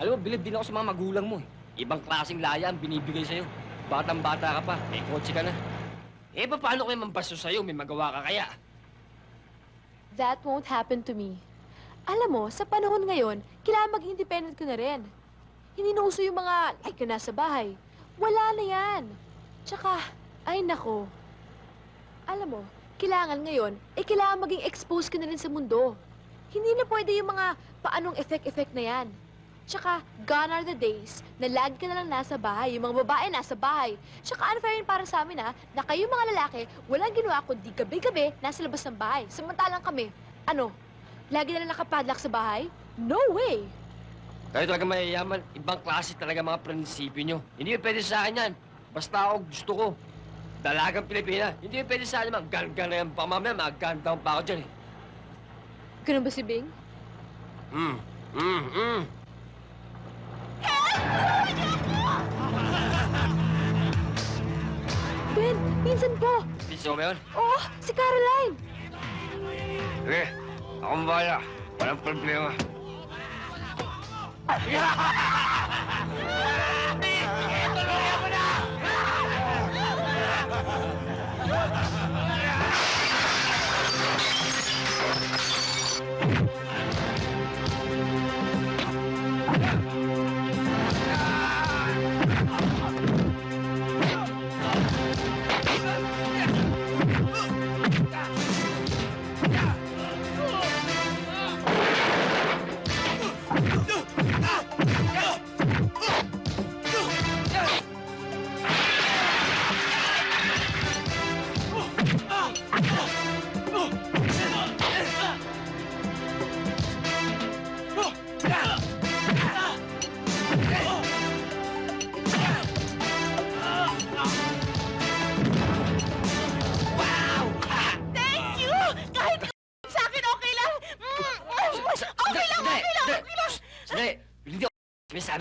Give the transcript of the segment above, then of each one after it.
Alam mo, bilib din ako sa mga magulang mo eh. Ibang klaseng laya ang binibigay sa'yo. Batang-bata ka pa, may kotse ka na. Eh, pa- paano kayo mambasto sa'yo? May magawa ka kaya? That won't happen to me. Alam mo, sa panahon ngayon, kailangan maging independent ko na rin. Hindi na yung mga, like ka nasa bahay. Wala na yan. Tsaka, ay nako. Alam mo, kailangan ngayon, eh kailangan maging exposed ka na rin sa mundo. Hindi na pwede yung mga paanong effect-effect na yan. Tsaka, gone are the days na lagi ka na lang nasa bahay, yung mga babae nasa bahay. Tsaka unfair yun para sa amin ha, na kayo mga lalaki, walang ginawa kundi gabi-gabi nasa labas ng bahay. Samantalang kami, ano, lagi na lang nakapadlock sa bahay? No way! Kayo talaga mayayaman, ibang klase talaga mga prinsipyo nyo. Hindi yung pwede sa akin yan. Basta ako gusto ko. Dalagang Pilipina. Hindi yung pwede sa akin mga gan-gan na yan pa mamaya, mga gan-down pa ako dyan eh. Ganun ba si Bing? Mm, mm, mm. Ben, pinsan ko! Piso mo yun? Oh, si Caroline! Sige, akong bahala. Walang problema.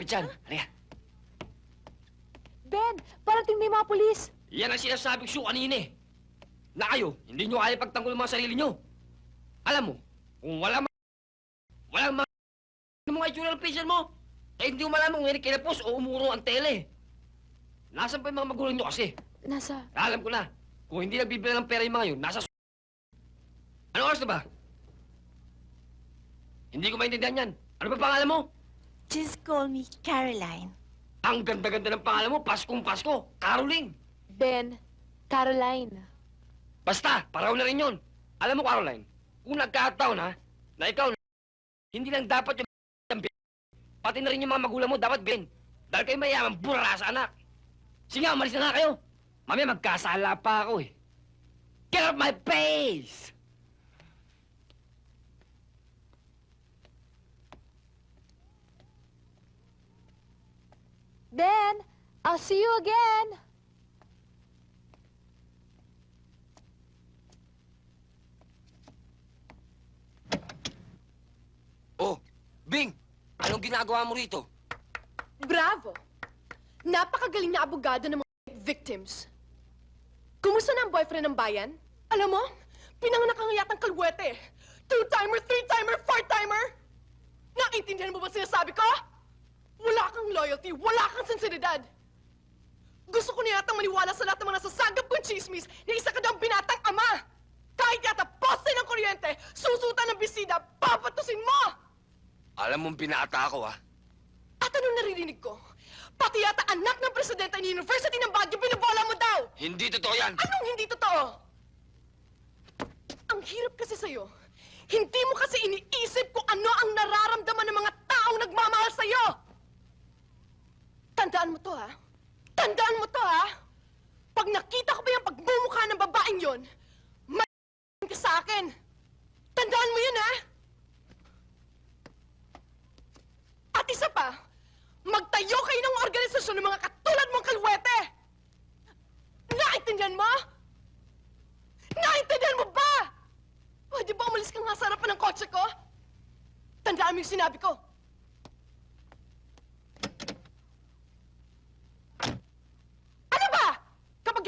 dyan. Halika. Ben, parating na yung mga polis! Yan ang sinasabi ko kanina eh. Na kayo, hindi nyo kaya pagtanggol ang mga sarili nyo. Alam mo, kung wala ma... Walang ma... Ano mga itsura ng patient mo? Eh, hindi mo malaman kung hindi kinapos o umuro ang tele. Nasaan pa yung mga magulang nyo kasi? Nasa... Alam ko na. Kung hindi nagbibigay ng pera yung mga yun, nasa... Ano oras na ba? Hindi ko maintindihan yan. Ano ba pangalan mo? Just call me Caroline. Ang ganda-ganda ng pangalan mo, Paskong Pasko, Caroline. Ben, Caroline. Basta, paraw na rin yun. Alam mo, Caroline, kung nagkataon ha, na ikaw, hindi lang dapat yung pati na rin yung mga magulang mo dapat bin. Dahil kayo mayaman, burara sa anak. Sige nga, umalis na nga kayo. Mamaya magkasala pa ako eh. Get out my face! Ben, I'll see you again! Oh, Bing! Anong ginagawa mo rito? Bravo! Napakagaling na abogado ng mga victims. Kumusta na ang boyfriend ng bayan? Alam mo, pinanganak ang yatang kalwete. Two-timer, three-timer, four-timer! Naintindihan mo ba sinasabi ko? Wala kang loyalty, wala kang sensibilidad. Gusto ko na yatang maniwala sa lahat ng mga nasasagap kong chismis na isa ka daw ang binatang ama. Kahit yata poste ng kuryente, susutan ng bisida, papatusin mo! Alam mong binata ako ha? At anong naririnig ko? Pati yata anak ng presidente ng University ng Baguio, binabola mo daw! Hindi totoo yan! Anong hindi totoo? Ang hirap kasi sa'yo. Hindi mo kasi iniisip kung ano ang nararamdaman ng mga taong nagmamahal sa'yo! Tandaan mo to, ha? Tandaan mo to, ha? Pag nakita ko pa yung pagmumukha ng babaeng yon, may ka sa akin. Tandaan mo yun, ha? At isa pa, magtayo kayo ng organisasyon ng mga katulad mong kalwete! Naintindihan mo? Naintindihan mo ba? Di ba umalis ka nga sa harapan ng kotse ko? Tandaan mo yung sinabi ko.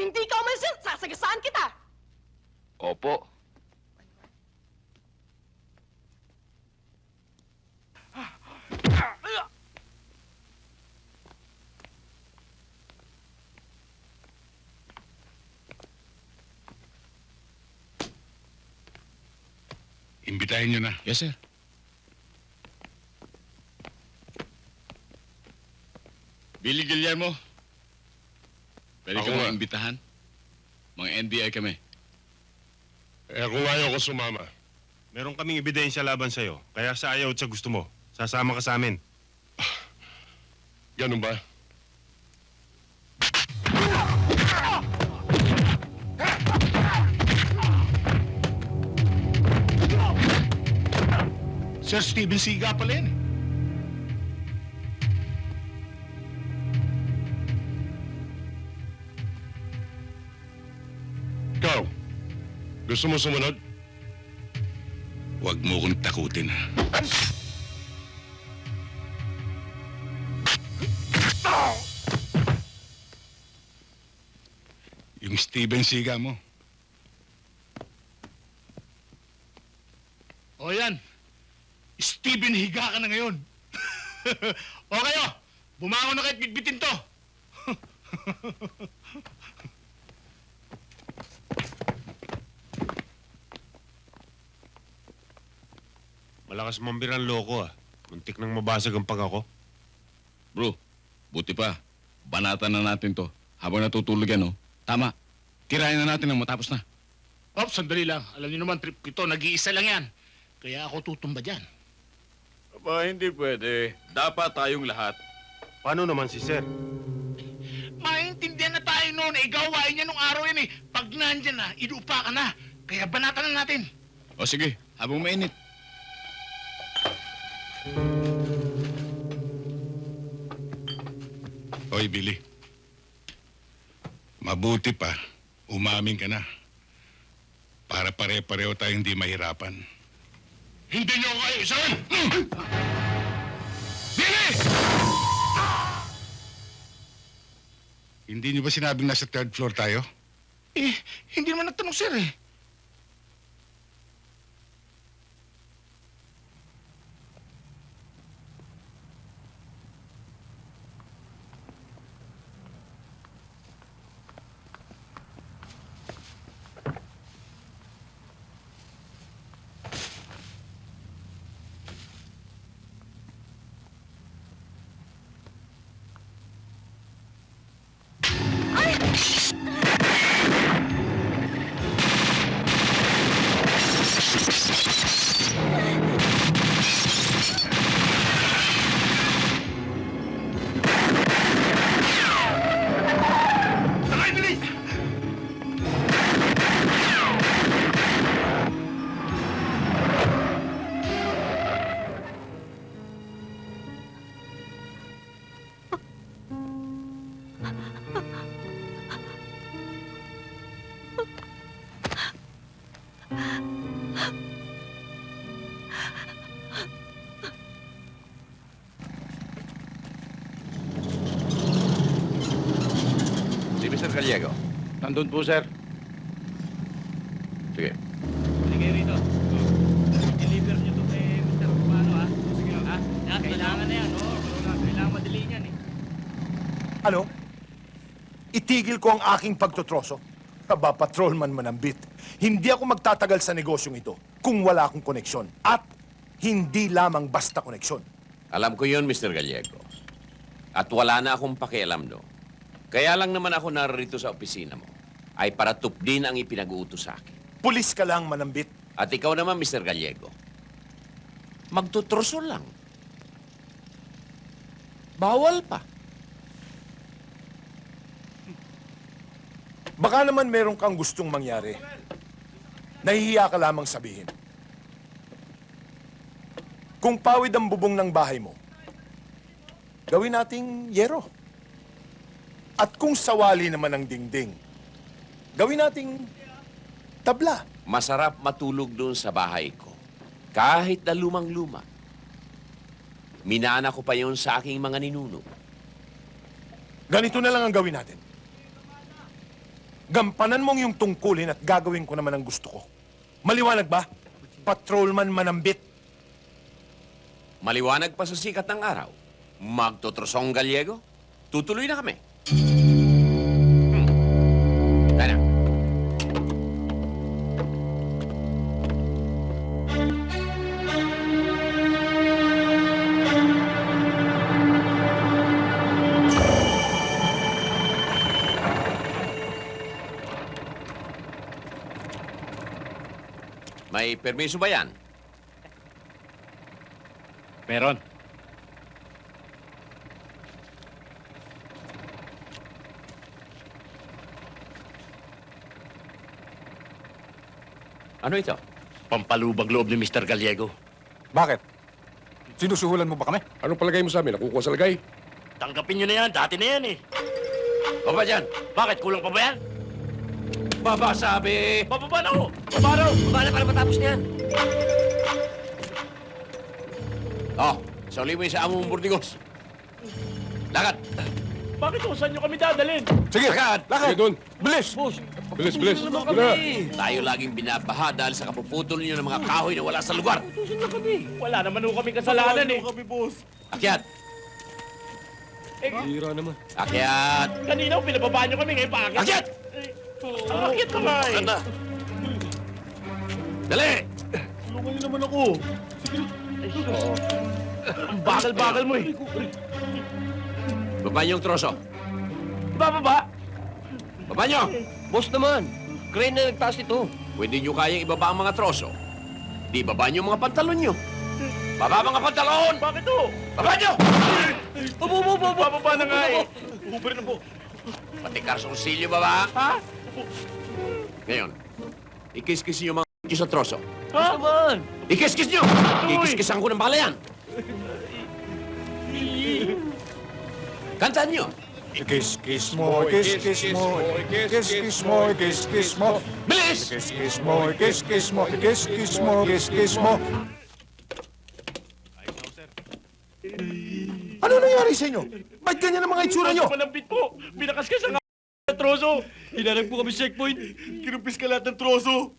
hindi ka umansin, sasagasaan kita! Opo. Imbitahin niyo na. Yes, sir. Billy Guillermo, Pwede Ako ka nga. mga imbitahan? Mga NBI kami. Eh kung ayaw ko sumama. Meron kaming ebidensya laban sa'yo. Kaya sa ayaw at sa gusto mo, sasama ka sa amin. Ganun ba? Sir Steven Siga pala yun. Ikaw, gusto mo sumunod? Huwag mo kong takutin. Yung Steven Siga mo. O yan. Steven Higa ka na ngayon. o kayo, bumangon na kahit bitbitin to. Malakas mambir ang loko ah. Muntik nang mabasag ang pag ako. Bro, buti pa. Banatan na natin to. Habang natutulog yan, oh. Tama. Tirayan na natin nang matapos na. Ops, sandali lang. Alam niyo naman, trip ko ito. Nag-iisa lang yan. Kaya ako tutumba dyan. Aba, hindi pwede. Dapat tayong lahat. Paano naman si Sir? Maintindihan na tayo noon. Eh, gawain niya nung araw yan eh. Pag nandyan na, inuupa ka na. Kaya banatan na natin. O sige, habang mainit. Hoy, Billy. Mabuti pa, umamin ka na. Para pare-pareho tayong hindi mahirapan. Hindi niyo kayo isahin! Billy! Hindi niyo ba sinabing nasa third floor tayo? Eh, hindi naman nagtanong sir eh. Mr. Gallego. Nandun po, sir. Sige. Sige rito. Deliver nyo to kay Mr. Romano, ha? Sige, ha? Kailangan na yan, oo. Kailangan madali yan, eh. Ano? Itigil ko ang aking pagtotroso? Aba, patrolman manambit. Hindi ako magtatagal sa negosyong ito kung wala akong koneksyon. At hindi lamang basta koneksyon. Alam ko yun, Mr. Gallego. At wala na akong pakialam, no? Kaya lang naman ako narito sa opisina mo ay para tupdin ang ipinag-uutos sa akin. Pulis ka lang manambit. At ikaw naman, Mr. Gallego, magtutroso lang. Bawal pa. Baka naman meron kang gustong mangyari. Nahihiya ka lamang sabihin. Kung pawid ang bubong ng bahay mo, gawin nating yero. At kung sawali naman ang dingding, gawin nating tabla. Masarap matulog doon sa bahay ko. Kahit na lumang-luma. Minana ko pa yon sa aking mga ninuno. Ganito na lang ang gawin natin. Gampanan mong yung tungkulin at gagawin ko naman ang gusto ko. Maliwanag ba? Patrolman manambit. Maliwanag pa sa sikat ng araw. Magtotrosong Gallego. Tutuloy na kami. May permiso ba yan? Meron. Ano ito? Pampalubag loob ni Mr. Gallego. Bakit? Sinusuhulan mo ba kami? Ano palagay mo sa amin? Nakukuha sa lagay? Tanggapin nyo na yan. Dati na yan eh. Baba dyan! Bakit? Kulang pa ba yan? Baba sabi! Bababa na ako! Baba na ako! Baba na para matapos na yan. Oh, sauli mo yung sa among burdigos. Lakad! Bakit kung saan nyo kami dadalhin? Sige, Lakad! lakad! doon! Bilis! Bilis, bilis. naman kami. Tayo laging binabaha dahil sa kapuputol niyo ng mga kahoy na wala sa lugar. Tusin na kami. Wala naman ho kami kasalanan eh. kami, boss. Akyat! Hira naman. Akyat! Kanina ho, pinababa nyo kami. Ngayon paakit. Akyat! Ang akit na nga eh. Anda! Dali! Tulungan niyo naman ako. Ang bagal-bagal mo eh. Baba niyo yung troso. Bababa. Baba niyo! Boss naman. Crane na nagtaas ito. Pwede niyo kayang ibaba ang mga troso. Di baba niyo ang mga pantalon niyo. Baba mga pantalon! Bakit ho? Baba niyo! Bababa na nga eh. Uber na po. Pati karsoncilyo baba. Ha? Ngayon, ikis-kis niyo mga niyo sa troso. Ha? Naman. Ikis-kis niyo! Ikis-kisan ko ng balayan. Kantaan niyo. Kiss-kiss mo, kiss-kiss mo, kiss-kiss mo, kiss-kiss mo, Bilis! kiss-kiss mo, kiss-kiss mo, kiss-kiss mo, kiss-kiss mo. Ano nangyari sa inyo? Ba't ganyan ang mga itsura nyo? Malambit po. Binakaskas ang troso. Hinanap po kami checkpoint. Kinumpis ka lahat ng troso.